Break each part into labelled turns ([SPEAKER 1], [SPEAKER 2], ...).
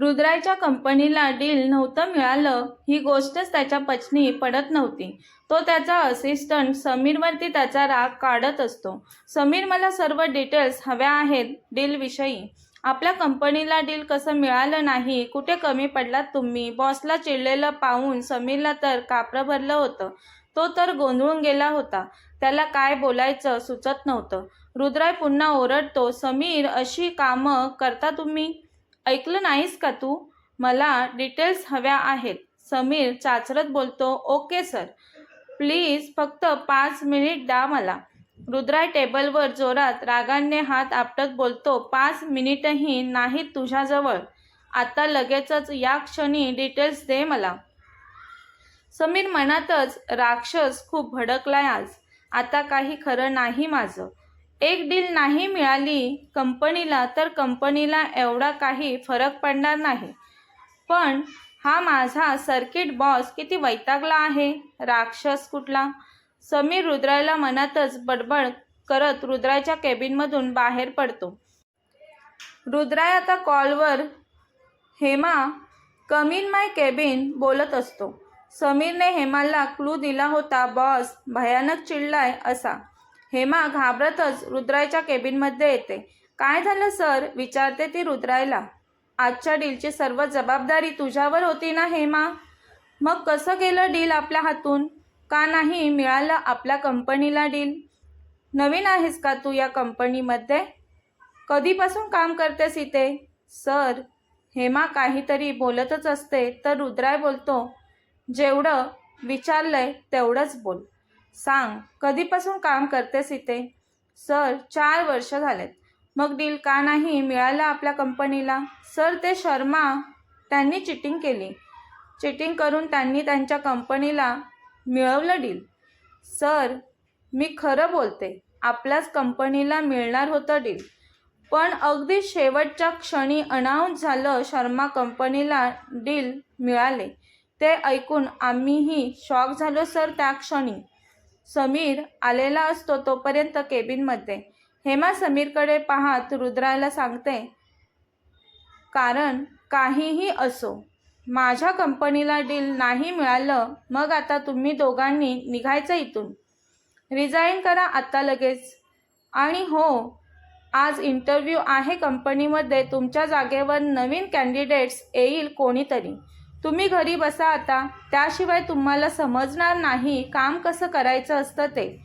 [SPEAKER 1] रुद्रायच्या कंपनीला डील नव्हतं मिळालं. ही गोष्टच त्याच्या पचनी पडत नव्हती. तो त्याचा असिस्टंट समीरवरती त्याचा राग काढत असतो. समीर मला सर्व डिटेल्स हव्या आहेत डीलविषयी आपल्या कंपनीला डील कसं मिळालं नाही? कुठे कमी पडलात तुम्ही? बॉसला चिडलेलं पाहून समीरला तर कापरं भरलं होतं. तो तर गोंधळून गेला होता. त्याला काय बोलायचं सुचत नव्हतं. रुद्राय पुन्हा ओरडतो समीर अशी कामं करता तुम्ही? ऐकलं नाहीस का तू? मला डिटेल्स हव्या आहेत. समीर चाचरत बोलतो ओके सर. प्लीज फक्त पाच मिनिट द्या मला. रुद्राय टेबलवर जोरात रागाने हात आपटत बोलतो पाच मिनिटही नाहीत तुझ्याजवळ. आता लगेचच या क्षणी डिटेल्स दे मला. समीर मनातच राक्षस खूप भडकलाय आज. आता काही खरं नाही माझं. एक डील नाही मिळाली कंपनीला तर कंपनीला एवढा काही फरक पडणार नाही. पण हा माझा सर्किट बॉस किती वैतागला आहे? राक्षस कुठला? समीर रुद्रायला मनातच बडबड करत रुद्राच्या केबिनमधून बाहेर पडतो. रुद्राय आता कॉलवर Hema come in my cabin बोलत असतो. समीरने हेमाला क्लू दिला होता बॉस भयानक चिडलाय असा. हेमा घाबरतच रुद्रायच्या केबिनमध्ये येते. काय झालं सर? विचारते ती रुद्रायला आजच्या डीलची सर्व जबाबदारी तुझ्यावर होती ना हेमा? मग कसं गेलं डील आपल्या हातून? का नाही मिळालं आपल्या कंपनीला डील? नवीन आहेस का तू या कंपनीमध्ये? कधीपासून काम करतेस इथे? सर हेमा काहीतरी बोलतच असते. तर रुद्राय बोलतो जेवढं विचारलंय तेवढंच बोल. सांग कधीपासून काम करतेस इथे? सर चार वर्ष झालेत. मग डील का नाही मिळालं आपल्या कंपनीला? सर ते शर्मा त्यांनी चिटिंग केली. चिटिंग करून त्यांनी त्यांच्या कंपनीला मिळवलं डील. सर मी खरं बोलते आपल्याच कंपनीला मिळणार होतं डील. पण अगदी शेवटच्या क्षणी अनाऊन्स झालं शर्मा कंपनीला डील मिळाले. ते ऐकून आम्हीही शॉक झालो सर त्या क्षणी. समीर आलेला असतो तोपर्यंत केबिनमध्ये. हेमा समीरकडे पाहत रुद्राला सांगते कारण काहीही असो माझ्या कंपनीला डील नाही मिळालं मग आता तुम्ही दोघांनी निघायचं इथून. रिझाईन करा आत्ता लगेच. आणि हो आज इंटरव्ह्यू आहे कंपनीमध्ये तुमच्या जागेवर नवीन कॅन्डिडेट्स येईल कोणीतरी. तुम्ही घरी बसा आता. त्याशिवाय तुम्हाला समजणार नाही काम कसं करायचं असतं ते.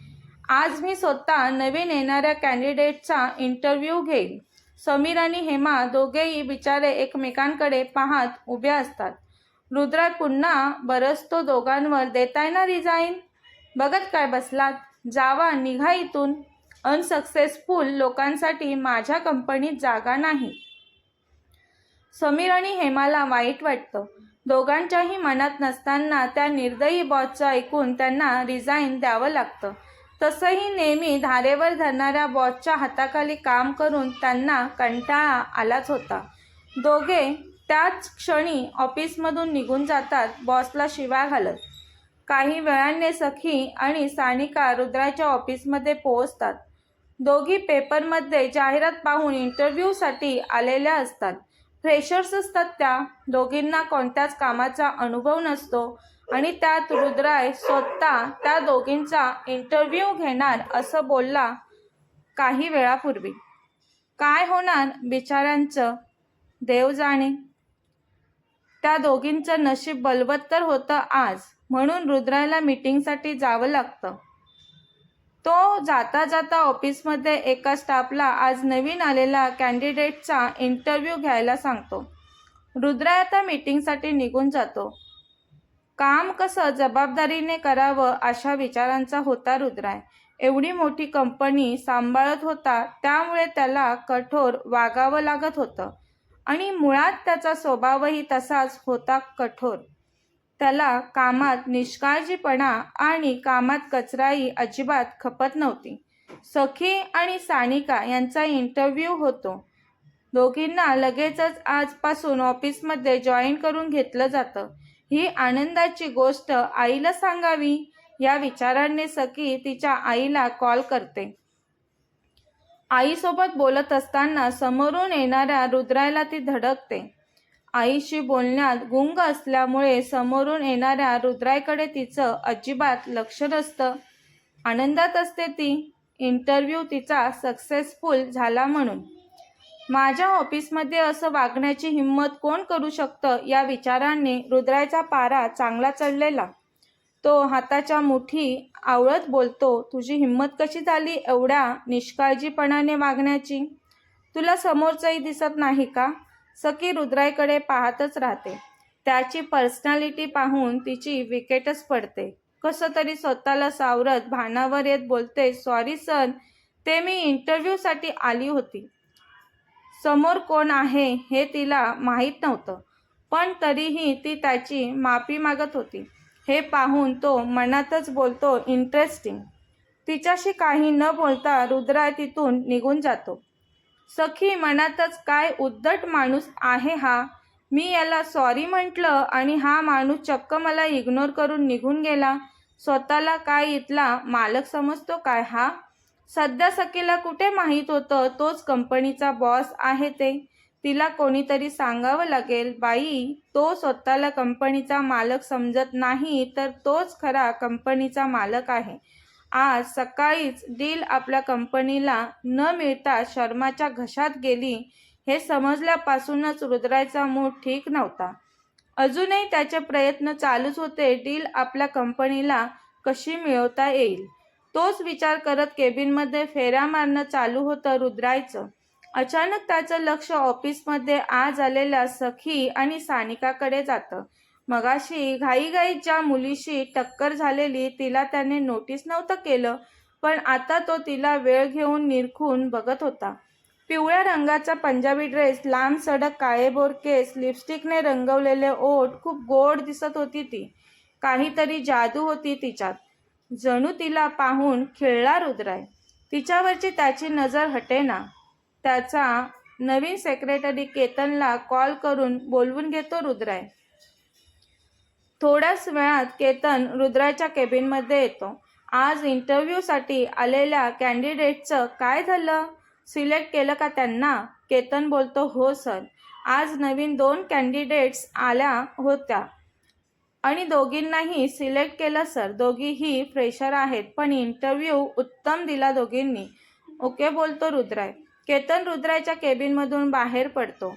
[SPEAKER 1] आज मी स्वतः नवीन येणाऱ्या कॅन्डिडेटचा इंटरव्ह्यू घेईन. समीर आणि हेमा दोघेही बिचारे एकमेकांकडे पाहत उभे असतात. रुद्रा पुन्हा बरसतो दोघांवर देताय ना रिझाईन बघत काय बसलात? जावा निघा इथून. अनसक्सेसफुल लोकांसाठी माझ्या कंपनीत जागा नाही. समीर आणि हेमाला वाईट वाटतं. दोघांच्याही मनात नसताना त्या निर्दयी बॉसचं ऐकून त्यांना रिझाईन द्यावं लागतं. तसंही नेहमी धारेवर धरणाऱ्या बॉसच्या हाताखाली काम करून त्यांना कंटाळा आलाच होता. दोघे त्याच क्षणी ऑफिसमधून निघून जातात बॉसला शिवा घालत. काही वेळाने सखी आणि सानिका रुद्राच्या ऑफिसमध्ये पोहोचतात. दोघी पेपरमध्ये जाहिरात पाहून इंटरव्ह्यूसाठी आलेल्या असतात. फ्रेशर्स असतात त्या दोघींना कोणत्याच कामाचा अनुभव नसतो आणि त्यात रुद्राय स्वतः त्या दोघींचा इंटरव्ह्यू घेणार असं बोलला काही वेळापूर्वी. काय होणार बिचाऱ्यांचं? देव जाणे. त्या दोघींचं नशीब बलवत्तर होतं आज म्हणून रुद्रायला मीटिंगसाठी जावं लागतं. तो जाता जाता ऑफिसमध्ये एका स्टाफला आज नवीन आलेला कॅन्डिडेटचा इंटरव्ह्यू घ्यायला सांगतो. रुद्राय आता मीटिंगसाठी निघून जातो. काम कसं जबाबदारीने करावं अशा विचारांचा होता रुद्राय. एवढी मोठी कंपनी सांभाळत होता त्यामुळे त्याला कठोर वागावं लागत होतं. आणि मुळात त्याचा स्वभावही तसाच होता कठोर. त्याला कामात निष्काळजीपणा आणि कामात कचराई अजिबात खपत नव्हती. सखी आणि सानिका यांचा इंटरव्ह्यू होतो. दोघींना लगेचच आजपासून ऑफिसमध्ये जॉईन करून घेतलं जातं. ही आनंदाची गोष्ट आईला सांगावी? या विचाराने सखी तिच्या आईला कॉल करते. आईसोबत बोलत असताना समोरून येणाऱ्या रुद्रायला ती धडकते. आईशी बोलण्यात गुंग असल्यामुळे समोरून येणाऱ्या रुद्रायकडे तिचं अजिबात लक्ष नसतं. आनंदात असते ती. इंटरव्ह्यू तिचा सक्सेसफुल झाला म्हणून. माझ्या ऑफिसमध्ये असं वागण्याची हिंमत कोण करू शकतं या विचारांनी रुद्रायचा पारा चांगला चढलेला. तो हाताच्या मुठी आवळत बोलतो तुझी हिंमत कशी झाली एवढ्या निष्काळजीपणाने वागण्याची? तुला समोरचंही दिसत नाही का? सखी रुद्राईकडे पाहतच राहते. त्याची पर्सनॅलिटी पाहून तिची विकेटच पडते. कसं तरी स्वतःला सावरत भानावर येत बोलते सॉरी सर ते मी इंटरव्ह्यूसाठी आली होती. समोर कोण आहे हे तिला माहीत नव्हतं पण तरीही ती त्याची माफी मागत होती. हे पाहून तो मनातच बोलतो इंटरेस्टिंग तिच्याशी काही न बोलता रुद्रा तिथून निघून जातो. सखी मनातच काय उद्धट माणूस आहे हा? मी याला सॉरी म्हटलं आणि हा माणूस चक्क मला इग्नोर करून निघून गेला. स्वतःला काय इथला मालक समजतो काय हा? सध्या सखीला कुठे माहीत होतं? तोच कंपनीचा बॉस आहे ते. तिला कोणीतरी सांगावं लागेल. बाई तो स्वतःला कंपनीचा मालक समजत नाही तर तोच खरा कंपनीचा मालक आहे. आज सकाळीच डील आपल्या कंपनीला न मिळता शर्माच्या घशात गेली हे समजल्यापासूनच रुद्रायचा मूड ठीक नव्हता. अजूनही त्याचे प्रयत्न चालूच होते डील आपल्या कंपनीला कशी मिळवता येईल. तोच विचार करत केबिनमध्ये फेऱ्या मारणं चालू होतं रुद्रायचं अचानक त्याचं लक्ष ऑफिसमध्ये आज आलेल्या सखी आणि सानिकाकडे जातं. मगाशी घाईघाईच्या मुलीशी टक्कर झालेली तिला त्याने नोटीस नव्हतं केलं पण आता तो तिला वेळ घेऊन निरखून बघत होता. पिवळ्या रंगाचा पंजाबी ड्रेस लांब सडक काळेभोर केस लिपस्टिकने रंगवलेले ओठ खूप गोड दिसत होती ती. काहीतरी जादू होती तिच्यात. जणू तिला पाहून खिळला रुद्राय. तिच्यावरची त्याची नजर हटेना. त्याचा नवीन सेक्रेटरी केतनला कॉल करून बोलवून घेतो रुद्राय. थोड्याच वेळात केतन रुद्राच्या केबिनमध्ये येतो. आज इंटरव्ह्यूसाठी आलेल्या कॅन्डिडेटचं काय झालं? सिलेक्ट केलं का त्यांना? केतन बोलतो हो सर आज नवीन दोन कॅन्डिडेट्स आल्या होत्या. आणि दोघींनाही सिलेक्ट केलं सर दोघीही फ्रेशर आहेत पण इंटरव्ह्यू उत्तम दिला दोघींनी. ओके बोलतो रुद्राय. केतन रुद्रायच्या केबिनमधून बाहेर पडतो.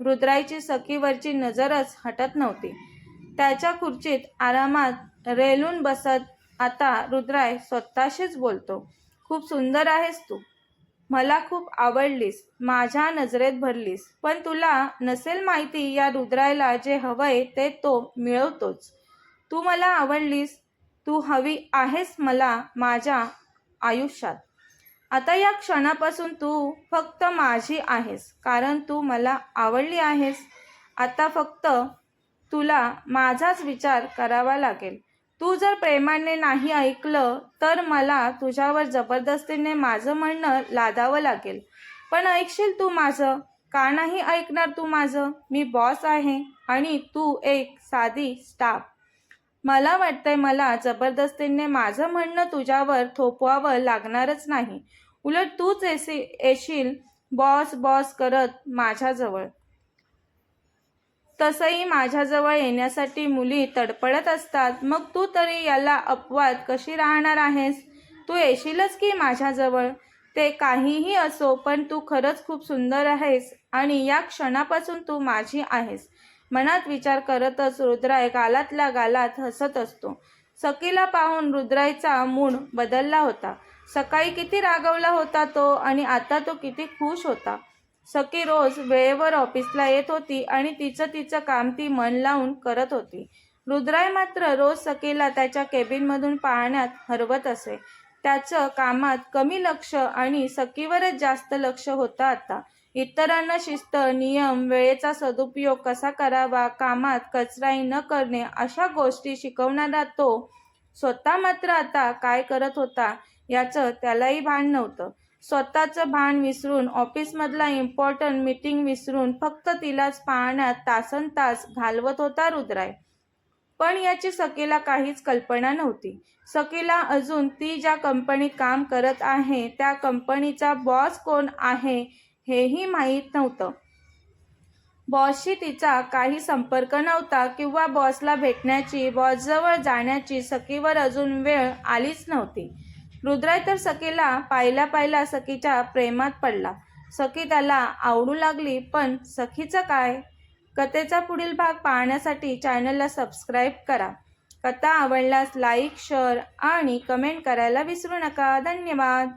[SPEAKER 1] रुद्रायची सखीवरची नजरच हटत नव्हती. त्याच्या खुर्चीत आरामात रेलून बसत आता रुद्राय स्वतःशीच बोलतो खूप सुंदर आहेस तू. मला खूप आवडलीस माझ्या नजरेत भरलीस. पण तुला नसेल माहिती या रुद्रायला जे हवंय ते तो मिळवतोच. तू मला आवडलीस तू हवी आहेस मला माझ्या आयुष्यात. आता या क्षणापासून तू फक्त माझी आहेस कारण तू मला आवडली आहेस. आता फक्त तुला माझाच विचार करावा लागेल. तू जर प्रेमाने नाही ऐकलं तर मला तुझ्यावर जबरदस्तीने माझं म्हणणं लादावं लागेल. पण ऐकशील तू माझं? का नाही ऐकणार तू माझं? मी बॉस आहे आणि तू एक साधी स्टाफ मला वाटतंय मला जबरदस्तीने माझं म्हणणं तुझ्यावर थोपवावं लागणारच नाही. उलट तूच एसी येशील बॉस बॉस करत माझ्याजवळ. तसंही माझ्याजवळ येण्यासाठी मुली तडपडत असतात. मग तू तरी याला अपवाद कशी राहणार आहेस? तू येशीलच की माझ्याजवळ? ते काहीही असो पण तू खरंच खूप सुंदर आहेस आणि या क्षणापासून तू माझी आहेस. मनात विचार करतच रुद्राय गालातल्या गालात हसत असतो. सकीला पाहून रुद्रायचा मूड बदलला होता. सकाळी किती रागवला होता तो आणि आता तो किती खुश होता. सखी रोज वेळेवर ऑफिसला येत होती आणि तिचं तिचं काम ती मन लावून करत होती. रुद्राय मात्र रोज सखीला त्याच्या केबिनमधून पाहण्यात हरवत असे. त्याचं कामात कमी लक्ष आणि सखीवरच जास्त लक्ष होतं आता. इतरांना शिस्त नियम वेळेचा सदुपयोग कसा करावा कामात कचराई न करणे अशा गोष्टी शिकवणारा तो स्वतः मात्र आता काय करत होता याचं त्यालाही भान नव्हतं. स्वतःचं भान विसरून ऑफिसमधला इम्पॉर्टंट मीटिंग विसरून फक्त तिलाच पाहण्यात तासन तास घालवत होता रुद्राय. पण याची सकीला काहीच कल्पना नव्हती. सकीला अजून ती ज्या कंपनीत काम करत आहे त्या कंपनीचा बॉस कोण आहे हेही माहीत नव्हतं. बॉसशी तिचा काही संपर्क नव्हता किंवा बॉसला भेटण्याची बॉसजवळ जाण्याची सकीवर अजून वेळ आलीच नव्हती. रुद्राय तर सखीला पाहिला पाहिला सखीच्या प्रेमात पडला. सखी त्याला आवडू लागली पण सखीचं काय? कथेचा पुढील भाग पाहण्यासाठी चॅनलला सबस्क्राईब करा. कथा आवडल्यास लाईक शेअर आणि कमेंट करायला विसरू नका. धन्यवाद.